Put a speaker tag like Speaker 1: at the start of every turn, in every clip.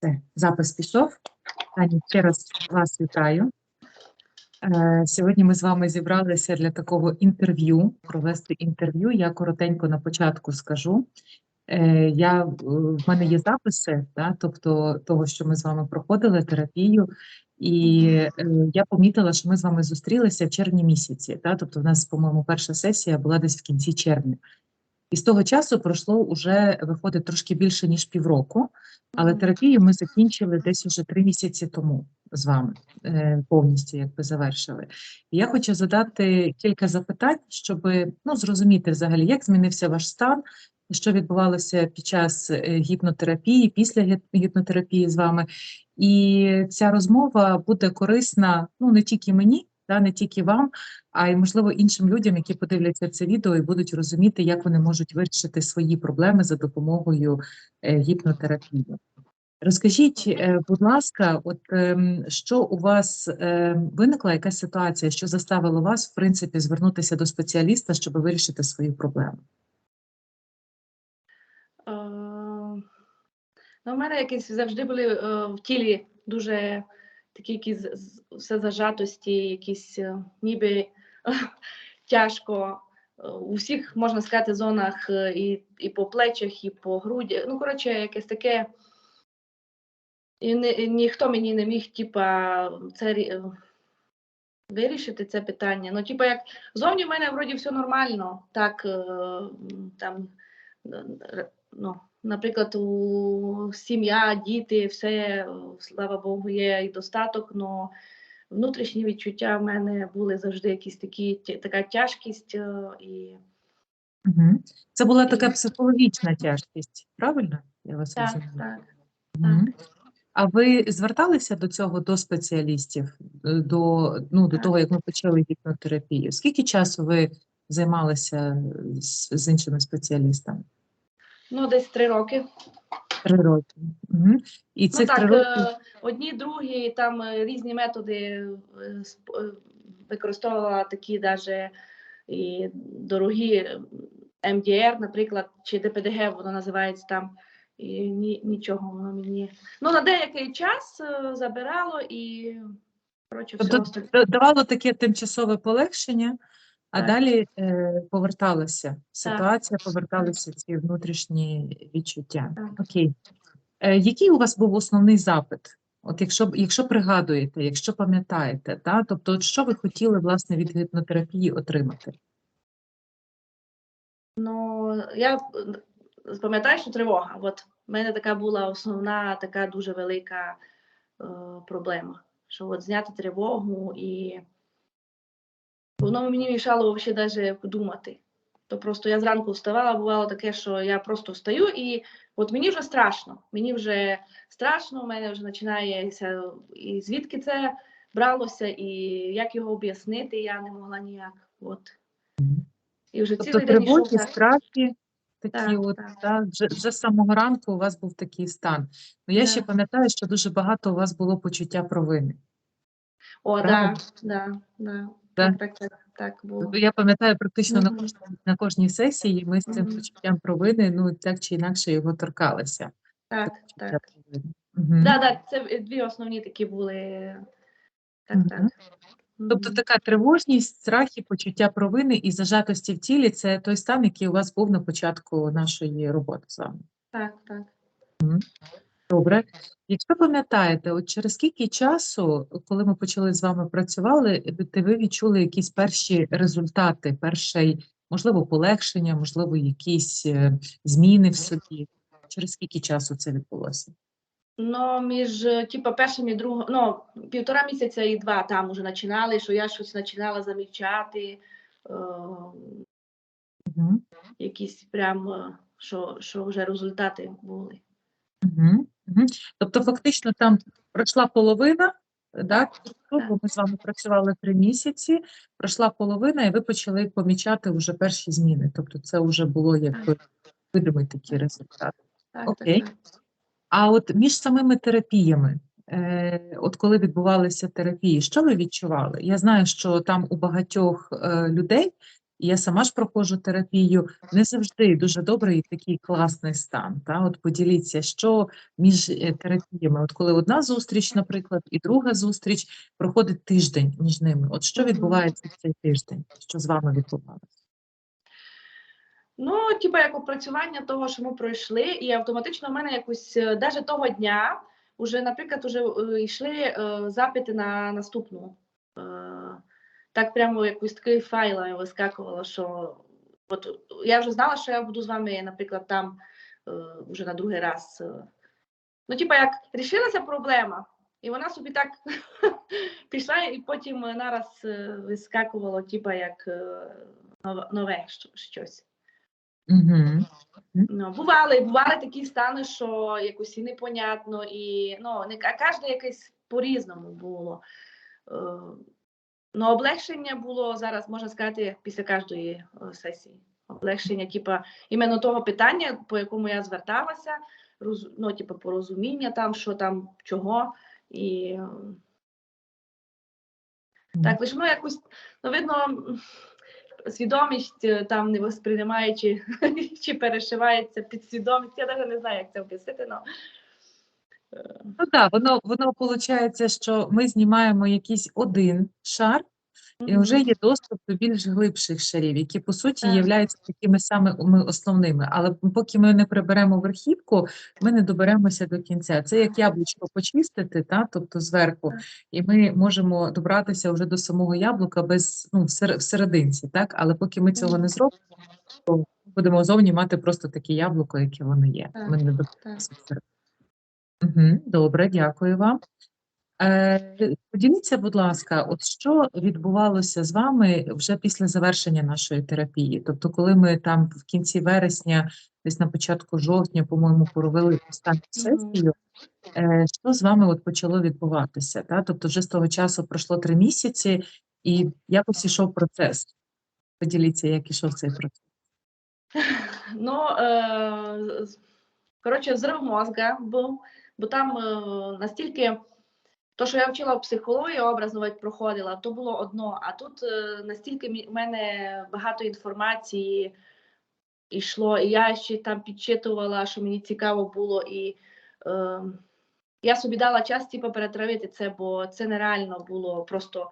Speaker 1: Все, запис пішов. Таня, ще раз вас вітаю. Е, Сьогодні ми з вами зібралися для такого інтерв'ю, провести інтерв'ю. Я коротенько на початку скажу. Е, Я, е, в мене є записи, да, тобто того, що ми з вами проходили терапію, і я помітила, що ми з вами зустрілися в червні місяці. Да, тобто, в нас, по-моєму, перша сесія була десь в кінці червня. І з того часу пройшло вже виходить трошки більше ніж півроку, але терапію ми закінчили десь уже три місяці тому з вами е, повністю, якби завершили. І я хочу задати кілька запитань, щоб ну, зрозуміти взагалі, як змінився ваш стан, що відбувалося під час е, гіпнотерапії, після гі- гіпнотерапії з вами. І ця розмова буде корисна ну не тільки мені, да, не тільки вам, а й можливо іншим людям, які подивляться це відео і будуть розуміти, як вони можуть вирішити свої проблеми за допомогою е, гіпнотерапії. Розкажіть, е, будь ласка, от ем, що у вас е, виникла якась ситуація, що заставило вас, в принципі, звернутися до спеціаліста, щоб вирішити свою проблему?
Speaker 2: Е, Ну, у мене якісь завжди були в тілі дуже такі якісь все зажатості, якісь е, ніби тяжко. е, У всіх, можна сказати, зонах е, і, і по плечах, і по грудях. Ну, коротше, якесь таке. І ні, ніхто мені не міг, типа, це вирішити це питання. Ну, типа, як зовні в мене вроді все нормально, так там, ну, наприклад, у сім'я, діти, все, е, слава Богу, є і достаток, але внутрішні відчуття в мене були завжди якісь такі, така тяжкість е, і
Speaker 1: Угу. Це була така психологічна тяжкість, правильно? Я вас
Speaker 2: так,
Speaker 1: розумію.
Speaker 2: так.
Speaker 1: Мгм. А ви зверталися до цього до спеціалістів, е, до, ну, до того, як ми почали гіпнотерапію? Скільки часу ви займалися з, з іншими спеціалістами?
Speaker 2: Ну, десь три роки.
Speaker 1: Три роки. Угу. І
Speaker 2: Ну
Speaker 1: цих три роки.
Speaker 2: е, одні, другі, там е, різні методи е, використовувала такі даже і дорогі МДР, наприклад, чи ДПДГ, воно називається там. І ні, нічого воно мені. Ну, на деякий час забирало і коротше, все.
Speaker 1: Тобто да- давало таке тимчасове полегшення, а далі е, поверталася ситуація, поверталися ці внутрішні відчуття. Окей. Е, який у вас був основний запит? От якщо, якщо пригадуєте, якщо пам'ятаєте, та? тобто от що ви хотіли власне від гіпнотерапії отримати?
Speaker 2: Ну, я пам'ятаю, що тривога. От в мене така була основна, така дуже велика е, проблема. Що от зняти тривогу і воно мені мішало взагалі навіть думати. То просто я зранку вставала, бувало таке, що я просто встаю, і от мені вже страшно. Мені вже страшно, у мене вже починається, і звідки це бралося, і як його об'яснити, я не могла ніяк. От. І вже
Speaker 1: Тобто тривоги, страхи, такі
Speaker 2: Так,
Speaker 1: от,
Speaker 2: так.
Speaker 1: та, вже, вже з самого ранку у вас був такий стан. Ну, я ще пам'ятаю, що дуже багато у вас було почуття провини.
Speaker 2: О, да, да, да.
Speaker 1: Да?
Speaker 2: Так, так, так, так було.
Speaker 1: Я пам'ятаю, практично на кожній, на кожній сесії ми з цим
Speaker 2: Мгм.
Speaker 1: почуттям провини, ну, так чи інакше його торкалися.
Speaker 2: Так,
Speaker 1: Почуття
Speaker 2: так.
Speaker 1: провини. Мгм.
Speaker 2: Да, да, це дві основні такі були. Так,
Speaker 1: Мгм.
Speaker 2: так.
Speaker 1: Тобто така тривожність, страхи, почуття провини і зажатості в тілі це той стан, який у вас був на початку нашої роботи з вами.
Speaker 2: Так, так.
Speaker 1: Добре. Якщо пам'ятаєте, от через скільки часу, коли ми почали з вами працювали, ви- ви відчули якісь перші результати, перший, можливо, полегшення, можливо, якісь е, зміни в собі? Через скільки часу це відбулося?
Speaker 2: Ну, між типу, першим і другим, ну, півтора місяця і два там уже починали, що я щось починала замічати, е,
Speaker 1: Угу.
Speaker 2: якісь прям, е, що, що вже результати були.
Speaker 1: Угу. Угу. Тобто, фактично, там пройшла половина, да,
Speaker 2: так.
Speaker 1: бо ми з вами працювали три місяці, пройшла половина, і ви почали помічати вже перші зміни. Тобто, це вже було якби видимий такий результат.
Speaker 2: Так,
Speaker 1: Окей.
Speaker 2: так, так.
Speaker 1: А от між самими терапіями, е, от коли відбувалися терапії, що ви відчували? Я знаю, що там у багатьох е, людей і я сама ж проходжу терапію, не завжди дуже добрий такий класний стан. Та? От поділіться, що між е, терапіями, от коли одна зустріч, наприклад, і друга зустріч, проходить тиждень між ними. От що відбувається в цей тиждень? Що з вами відбувалося?
Speaker 2: Ну, типу, як опрацювання того, що ми пройшли, і автоматично в мене якось навіть того дня, уже, наприклад, уже е, йшли е, запити на наступну. Е, так прямо якось такий файл вискакувало, що от я вже знала, що я буду з вами, наприклад, там е, вже на другий раз. е. Ну, типу, як рішилася проблема, і вона собі так пішла, і потім нараз е, вискакувало, типу, як нове- нове що- щось.
Speaker 1: Угу.
Speaker 2: Ну, бували, бували такі стани, що якось і непонятно, і ну, не а кожне якесь по-різному було. Ну, облегшення було зараз, можна сказати, після кожної е, сесії. Облегшення, типа, іменно того питання, по якому я зверталася, роз, ну, типу, порозуміння там, що там, чого. І е, так, лише ну якось, ну, видно, свідомість е, там не восприймає, чи, чи перешивається підсвідомість. Я навіть не знаю, як це описати. Ну,
Speaker 1: Ну так, воно, воно виходить, що ми знімаємо якийсь один шар, і вже є доступ до більш глибших шарів, які по суті являються такими самими основними. Але поки ми не приберемо верхівку, ми не доберемося до кінця. Це як яблучко почистити, та, тобто зверху, і ми можемо добратися вже до самого яблука без ну, всер- всерединці, так? Але поки ми цього не зробимо, то будемо зовні мати просто таке яблуко, яке воно є. Ми не доберемося. Мгм, Добре, дякую вам. Е, Поділіться, будь ласка, от що відбувалося з вами вже після завершення нашої терапії? Тобто, коли ми там в кінці вересня, десь на початку жовтня, по-моєму, провели останню сесію, е, що з вами от почало відбуватися? Та? Тобто, вже з того часу пройшло три місяці, і якось ішов процес. Поділіться, як ішов цей процес.
Speaker 2: Ну, е, з- коротше, взрив мозга був, бо там е, настільки, то, що я вчила в психології, образно проходила, то було одно. А тут е, настільки в мене багато інформації йшло, і я ще там підчитувала, що мені цікаво було, і е, я собі дала час, типу, перетравити це, бо це нереально було просто.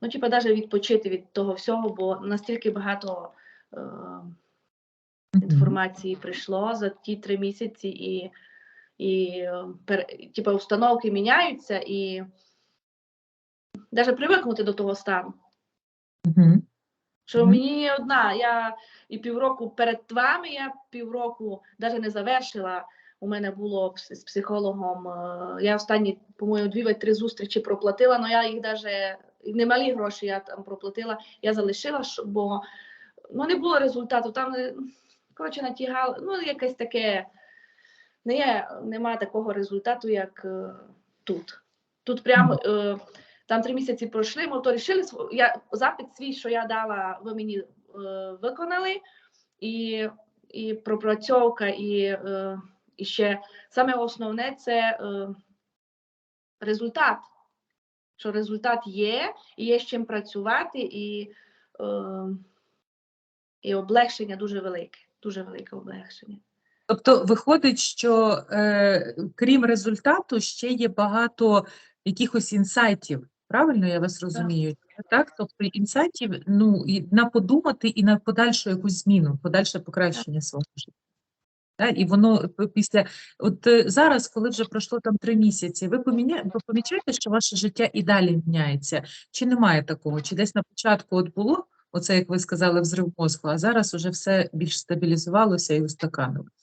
Speaker 2: Ну, типу, навіть відпочити від того всього, бо настільки багато е, інформації прийшло за ті три місяці, і, і е, пер, типу, установки міняються, і навіть привикнути до того стану. Що мені одна, я і півроку перед вами, я півроку навіть не завершила. У мене було з психологом. е, Я останні, по-моєму, дві-три зустрічі проплатила, але я їх навіть немалі гроші я там проплатила. Я залишила, бо ну, не було результату. Там е, коротше натягали, ну якесь таке. Не нема такого результату, як е, тут. Тут прямо е, там три місяці пройшли, ми то рішили, я, запит свій, що я дала, ви мені е, виконали, і, і пропрацьовка, і, е, і ще саме основне це е, результат. Що результат є, і є з чим працювати, і, е, і облегшення дуже велике, дуже велике облегшення.
Speaker 1: Тобто виходить, що е, крім результату, ще є багато якихось інсайтів. Правильно я вас розумію? Так, тобто інсайтів ну, і на подумати і на подальшу якусь зміну, подальше покращення свого життя. Так, і воно після от е, зараз, коли вже пройшло там три місяці, ви поміня... ви помічаєте, що ваше життя і далі міняється? Чи немає такого? Чи десь на початку от було оце, як ви сказали, взрив мозку, а зараз уже все більш стабілізувалося і устаканилося?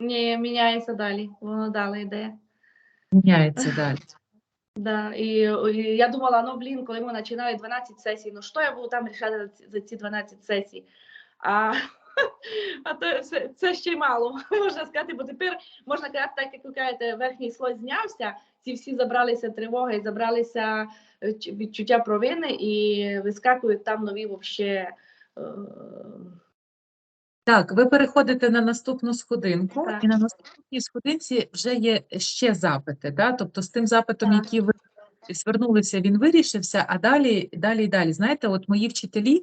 Speaker 2: Ні, міняється далі, воно далі йде.
Speaker 1: Міняється далі.
Speaker 2: Да, і, і я думала, ну блін, коли ми починали 12 сесій, ну що я буду там рішати за ці- за 12 сесій? А, а то це, це ще й мало, можна сказати, бо тепер можна казати, так як ви кажете, верхній слой знявся, ці всі забралися тривоги, забралися е, відчуття провини і вискакують там нові вообще. Е,
Speaker 1: Так, ви переходите на наступну сходинку,
Speaker 2: Так.
Speaker 1: і на наступній сходинці вже є ще запити. Да? Тобто з тим запитом,
Speaker 2: Так.
Speaker 1: який ви звернулися, він вирішився, а далі, далі далі. Знаєте, от мої вчителі,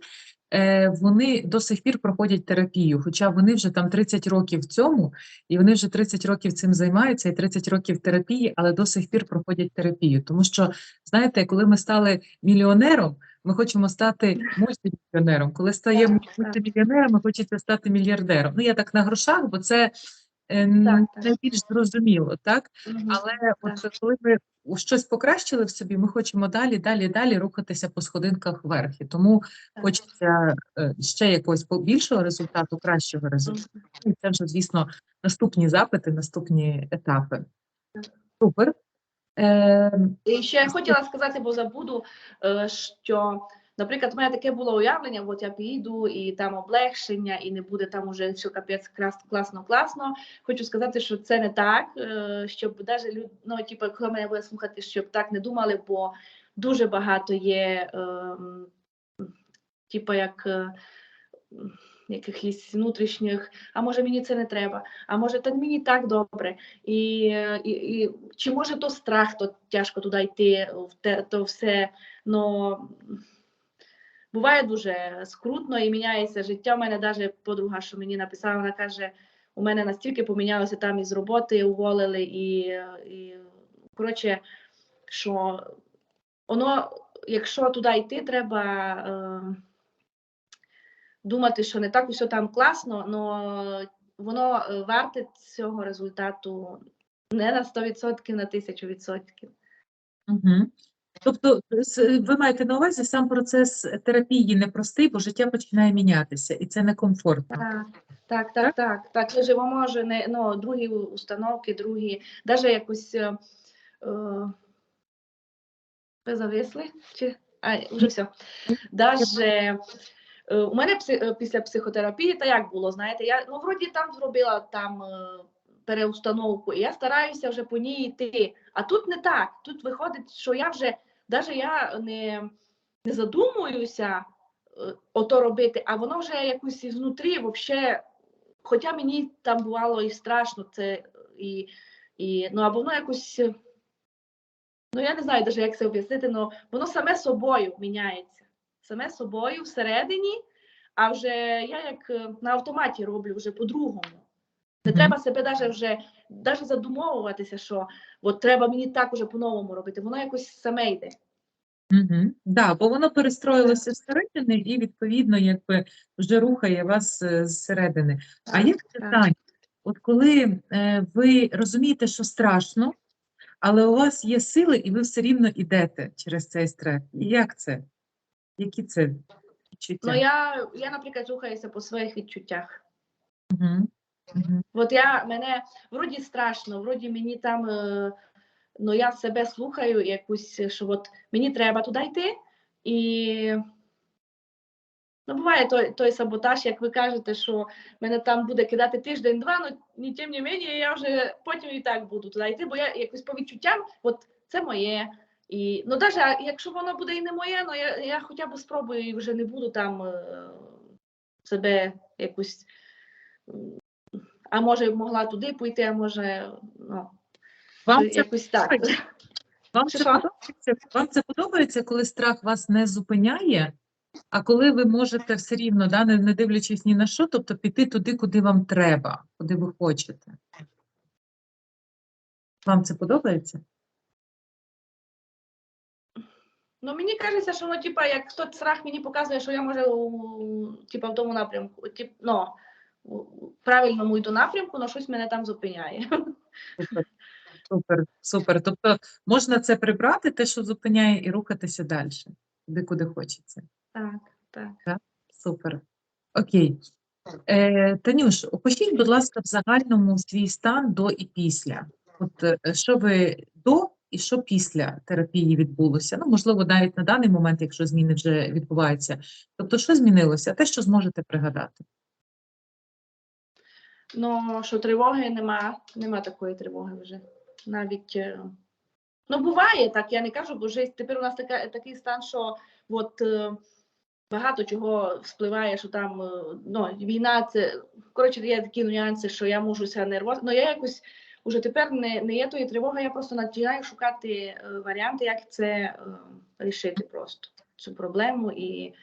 Speaker 1: е, вони до сих пір проходять терапію, хоча вони вже там 30 років в цьому, і вони вже 30 років цим займаються, і 30 років терапії, але до сих пір проходять терапію. Тому що, знаєте, коли ми стали мільйонером, ми хочемо стати мультимільйонером. Коли стаємо мультимільйонером, хочеться стати мільярдером. Ну, я так на грошах, бо це е, найбільш зрозуміло, так?
Speaker 2: Мгм.
Speaker 1: Але от коли ми щось покращили в собі, ми хочемо далі, далі, далі рухатися по сходинках вверх. І тому
Speaker 2: Так.
Speaker 1: хочеться е, ще якогось більшого результату, кращого результату.
Speaker 2: Мгм.
Speaker 1: І це вже, звісно, наступні запити, наступні етапи.
Speaker 2: Так.
Speaker 1: Супер. Е,
Speaker 2: І ще я хотіла сказати, бо забуду, е, що, наприклад, в мене таке було уявлення, от я піду і там облегшення, і не буде там уже все капець класно, класно. Хочу сказати, що це не так, е, щоб навіть люд, ну, типу, коли мене буде слухати, щоб так не думали, бо дуже багато є, ем, типу, як. Якихось внутрішніх, а може мені це не треба, а може так мені так добре. І, і, і чи може то страх, то тяжко туди йти, те, то все. Ну буває дуже скрутно і міняється життя. У мене навіть подруга, що мені написала, вона каже: у мене настільки помінялося там із роботи, уволили, і, і коротше, що воно, якщо туди йти, треба. Е, Думати, що не так усе там класно, але воно е, варте цього результату не на 100%, на 1000%.
Speaker 1: Угу. Тобто, ви маєте на увазі, сам процес терапії непростий, бо життя починає мінятися, і це некомфортно.
Speaker 2: Так, так, так, так. Так, ми живемо вже не ну, другі установки, другі, навіть якось е, е, ви зависли? Чи а, вже все. Даже у мене е, після психотерапії, та як було, знаєте, я ну вроді там зробила там е, переустановку, і я стараюся вже по ній йти. А тут не так. Тут виходить, що я вже навіть я не, не задумуюся е, ото робити, а воно вже якось ізнутрі, взагалі, хоча мені там бувало і страшно це, і, і ну або воно якось. е, Ну, я не знаю навіть, як це об'яснити, але воно саме собою міняється. Саме собою всередині, а вже я як е, на автоматі роблю вже по-другому. Не
Speaker 1: Мгм.
Speaker 2: треба себе даже вже даже задумовуватися, що от треба мені так уже по-новому робити. Воно якось саме йде.
Speaker 1: Угу. Да, бо воно перестроїлося зсередини і, відповідно, якби вже рухає вас е, зсередини. А як питання? От коли е, ви розумієте, що страшно, але у вас є сили, і ви все рівно йдете через цей стрес. І як це? Які це відчуття?
Speaker 2: Ну я, я, наприклад, рухаюся по своїх відчуттях.
Speaker 1: Угу. Угу.
Speaker 2: От я мене вроді страшно, вроді мені там, е, ну я себе слухаю якусь, що от мені треба туди йти, і ну, буває той, той саботаж, як ви кажете, що мене там буде кидати тиждень-два, ну ні тим не мені, я вже потім і так буду туди йти, бо я якось по відчуттям, от це моє. І ну, навіть якщо воно буде і не моє, ну я, я хоча б спробую і вже не буду там е, себе якось. А може могла туди пойти, а може, ну,
Speaker 1: Вам це
Speaker 2: якось так.
Speaker 1: Вам це подобається? Вам це подобається, коли страх вас не зупиняє, а коли ви можете все рівно, да, не, не дивлячись ні на що, тобто піти туди, куди вам треба, куди ви хочете. Вам це подобається?
Speaker 2: Ну, мені кажеться, що ну, типа, як хтось страх мені показує, що я може у, типа, в тому напрямку, тип, ну, правильному йду напрямку, але щось мене там зупиняє.
Speaker 1: Супер, супер. Тобто можна це прибрати, те, що зупиняє, і рухатися далі, туди, куди хочеться.
Speaker 2: Так, так.
Speaker 1: Супер. Окей. Е, Танюш, опишіть, будь ласка, в загальному свій стан до і після. От е, що ви до і що після терапії відбулося? Ну, можливо, навіть на даний момент, якщо зміни вже відбуваються. Тобто, що змінилося? Те, що зможете пригадати.
Speaker 2: Ну, що тривоги нема, нема такої тривоги вже. Навіть, е, ну, буває так, я не кажу, бо вже тепер у нас така, такий стан, що от, е, багато чого вспливає, що там е, ну, війна, це, коротше, є такі нюанси, що я можуся нервоз. Ну, я якось уже тепер не, не є тої тривоги, я просто починаю шукати е, варіанти, як це е, рішити просто, цю проблему. І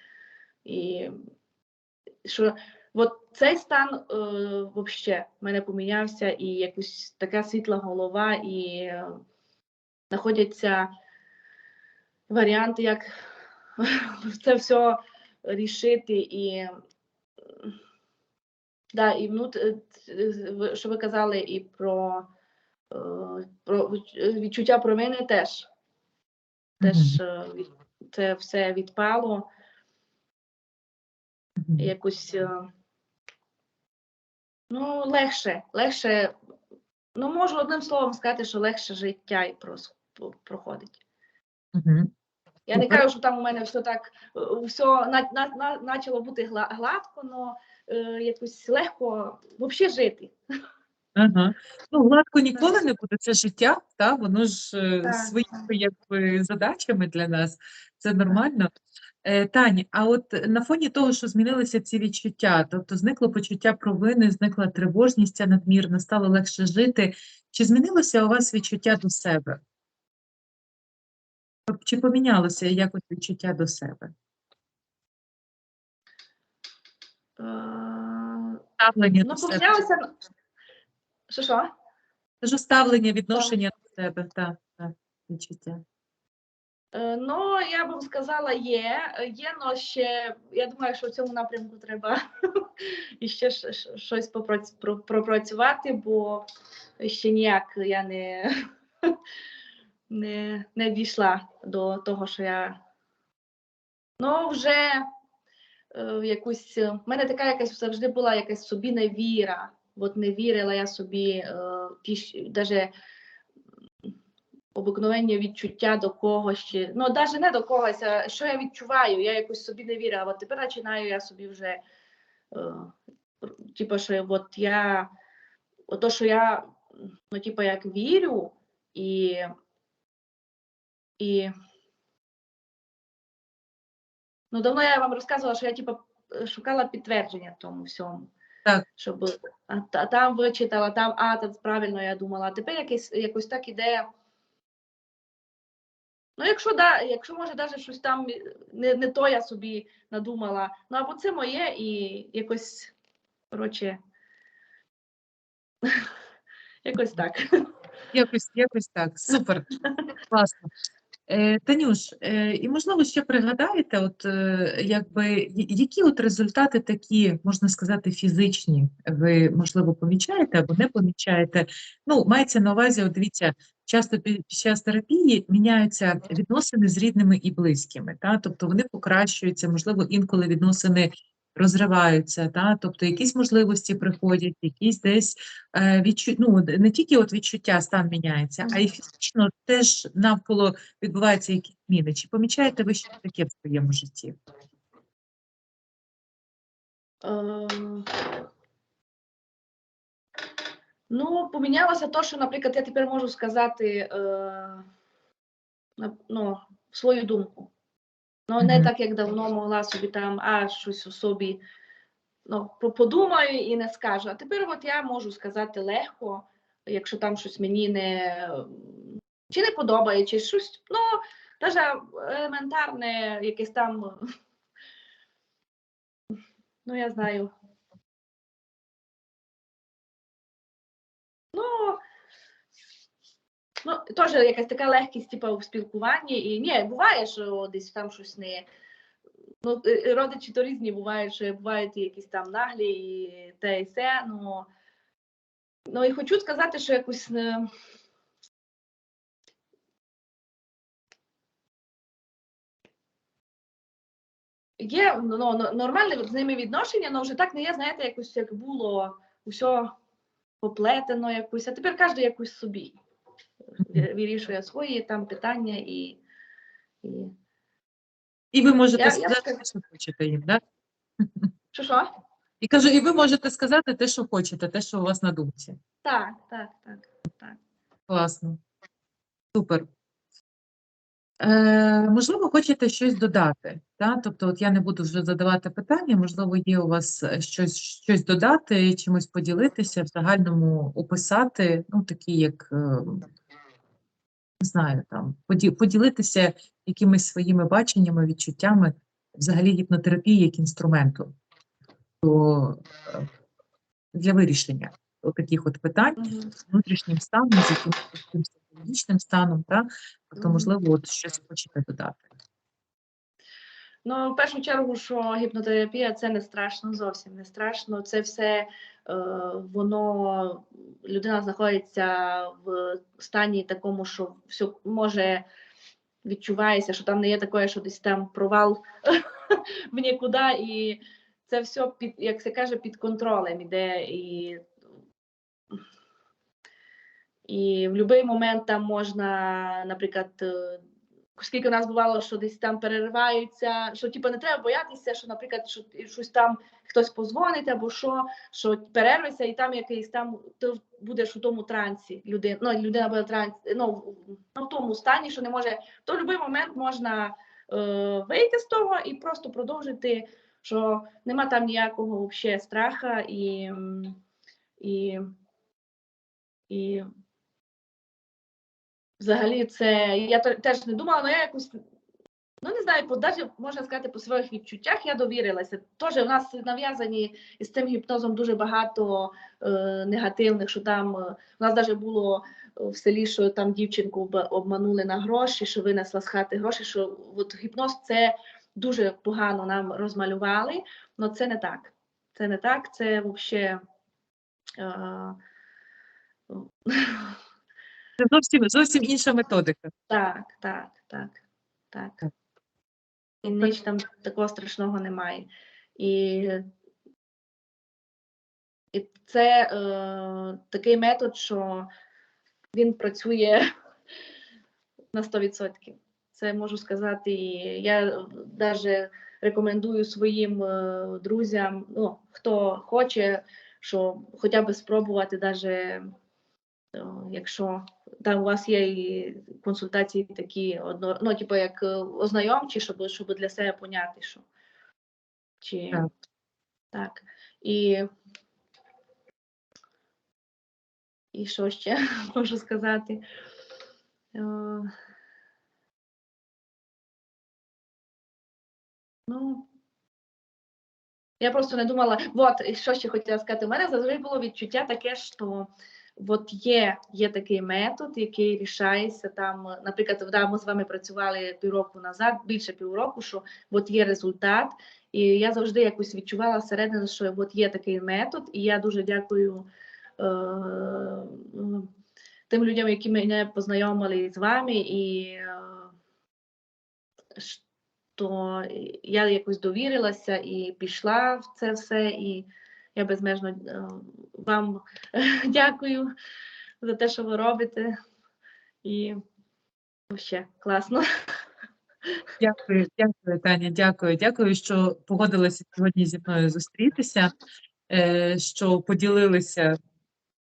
Speaker 2: І що от цей стан е, в мене помінявся, і якось така світла голова, і е, знаходяться варіанти, як це все рішити. І, да, і внут, е, ви- що ви казали, і про, е, про відч- відчуття провини теж. Теж е, це все відпало. Якось е, ну, легше, легше, ну, можу одним словом сказати, що легше життя і проходить.
Speaker 1: Мгм.
Speaker 2: Я не кажу, що там у мене все так, е, все на, на, на, почало бути гладко, але якось легко взагалі жити.
Speaker 1: Ага. Ну, гладко ніколи не буде, це життя, та? Воно ж е,
Speaker 2: Так,
Speaker 1: своїми якби, задачами для нас, це нормально. Е, Тані, а от на фоні того, що змінилися ці відчуття, тобто зникло почуття провини, зникла тривожність ця надмірна, стало легше жити, чи змінилося у вас відчуття до себе? Тобто, Чи помінялося якось відчуття до себе?
Speaker 2: Е,
Speaker 1: Ставлення
Speaker 2: ну,
Speaker 1: до себе?
Speaker 2: помінялося. Що що?
Speaker 1: Кажу, ставлення, відношення до себе, так, так, відчуття.
Speaker 2: Е, Ну, я б сказала, є. Є, але ще я думаю, що в цьому напрямку треба іще щось пропрацювати, бо ще ніяк я не, не, не дійшла до того, що я. Ну, вже в якусь. В мене така якась завжди була якась собі невіра. От не вірила я собі, е, ті, даже обикновенні відчуття до когось, чи ну навіть не до когось, а що я відчуваю, я якось собі не вірила. От тепер починаю я собі вже, е, типу, що от я, ото, що я, ну, типу, як вірю, і, і ну, давно я вам розказувала, що я типу, шукала підтвердження тому всьому.
Speaker 1: Так.
Speaker 2: Щоб а, та- там вичитала, там, а, так правильно я думала. А тепер якось, якось так іде. Ну, якщо да, якщо може навіть щось там не, не то я собі надумала, ну або це моє і якось, коротше, якось так.
Speaker 1: Якось, якось так. Супер. Класно. Е, Танюш, е, і можливо ще пригадаєте, от е, якби які от результати такі, можна сказати, фізичні, ви можливо помічаєте або не помічаєте? Ну, мається на увазі, от дивіться, часто під під час терапії міняються відносини з рідними і близькими, та? Тобто вони покращуються, можливо, інколи відносини розриваються, та? Тобто якісь можливості приходять, якісь десь е, відчу... ну, не тільки от відчуття, стан міняється, а й фізично теж навколо відбуваються якісь зміни. Чи помічаєте ви щось таке в своєму житті?
Speaker 2: Е, Ну, помінялося те, що, наприклад, я тепер можу сказати е, на- ну, свою думку. Ну, не так, як давно могла собі там, а щось у собі ну, подумаю і не скажу. А тепер от я можу сказати легко, якщо там щось мені не чи не подобає, чи щось, ну, навіть елементарне, якесь там, ну, я знаю. Ну, ну, теж якась така легкість, типу, у спілкуванні. І ні, буває, що десь там щось не. Ну, е, родичі то різні бувають, що бувають якісь там наглі, і те, і все. Ну, ну і хочу сказати, що якось. е, Є ну, ну, нормальне з ними відношення, але вже так не є, знаєте, якось як було усе поплетено якось, а тепер кожен якось собі вирішує свої там питання і. і...
Speaker 1: І ви можете
Speaker 2: Я- я
Speaker 1: сказати, те, що хочете їм, да?
Speaker 2: Що що?
Speaker 1: І кажу, і ви можете сказати те, що хочете, те, що у вас на думці.
Speaker 2: Так, так, так. так.
Speaker 1: Класно. Супер. Е, можливо, хочете щось додати, та? Тобто, от я не буду вже задавати питання, можливо, є у вас е, щось, щось додати, чимось поділитися, в загальному описати, ну, такі як, е, не знаю, там, поді- поділитися якимись своїми баченнями, відчуттями взагалі гіпнотерапії як інструменту до, е, для вирішення таких от питань з внутрішнім станом, з якимось психологічним станом, та? Тобто, можливо, от щось хочете додати.
Speaker 2: Ну, в першу чергу, що гіпнотерапія це не страшно, зовсім не страшно. Це все е, воно людина знаходиться в стані такому, що все може відчувається, що там не є таке, що десь там провал в нікуди, і це все під, як це каже, під контролем іде. І, і в будь-який момент там можна, наприклад, е, Скільки у нас бувало, що десь там перериваються, що типу, не треба боятися, що, наприклад, що щось там хтось позвонить або що, що перервися, і там якийсь там ти будеш у тому трансі. Людина, ну, людина буде в- ну, в тому стані, що не може, то в будь-який момент можна е, вийти з того і просто продовжити, що нема там ніякого взагалі страха і, і, і Взагалі, це я теж не думала, але я якось ну не знаю, по навіть можна сказати по своїх відчуттях я довірилася. Теж у нас нав'язані із цим гіпнозом дуже багато е, негативних, що там е, у нас навіть було е, в селі, що там дівчинку обманули на гроші, що винесла з хати гроші. Що от гіпноз це дуже погано нам розмалювали, але це не так. Це не так, це взагалі.
Speaker 1: Це зовсім, зовсім інша методика.
Speaker 2: Так, так, так, так. І ніч там такого страшного немає. І, і це е, такий метод, що він працює на 100%. Це можу сказати. І я навіть рекомендую своїм е, друзям, ну, хто хоче, що хоча б спробувати, навіть якщо там у вас є і консультації такі одно, ну, типу, як е, ознайомчі, щоб, щоб для себе поняти, що чи
Speaker 1: Так.
Speaker 2: так. І, і що ще можу сказати? Е, Ну, я просто не думала, от що ще хотіла сказати. У мене завжди було відчуття таке, що от є, є такий метод, який рішається там. е, Наприклад, да, ми з вами працювали півроку назад, більше півроку, що от є результат. І я завжди якось відчувала всередині, що от є такий метод, і я дуже дякую е, тим людям, які мене познайомили з вами, і е, то я якось довірилася і пішла в це все. І я безмежно е, вам дякую за те, що ви робите. І ще класно.
Speaker 1: Дякую, дякую, Таня, дякую. Дякую, що погодилися сьогодні зі мною зустрітися, е, що поділилися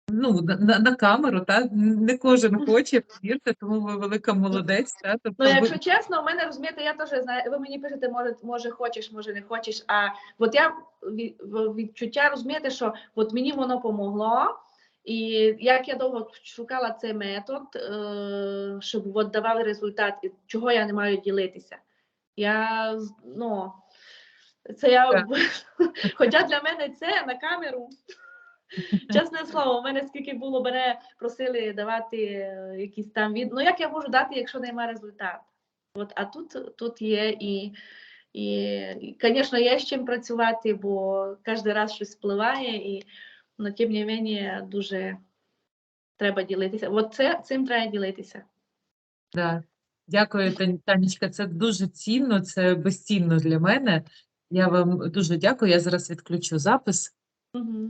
Speaker 1: ну, на, на, на камеру, та? Не кожен хоче, повірте, тому ви велика молодець. Та? Тобто,
Speaker 2: Ну,
Speaker 1: ви-
Speaker 2: якщо чесно, у мене розумієте, я теж знаю, ви мені пишете, може, може хочеш, може не хочеш. А от я від, відчуття розумієте, що от мені воно помогло. І як я довго шукала цей метод, е, щоб от давали результат, і чого я не маю ділитися. Я ну, це я хоча для мене це на камеру. Чесне слово, у мене скільки було мене просили давати е, якісь там від. Ну як я можу дати, якщо немає результату? От, а тут, тут є і, і, і, звісно, є з чим працювати, бо кожен раз щось впливає, і ну, тим не менше дуже треба ділитися. От це цим треба ділитися.
Speaker 1: Да. Дякую, Танечка. Це дуже цінно, це безцінно для мене. Я вам дуже дякую. Я зараз відключу запис.
Speaker 2: Угу.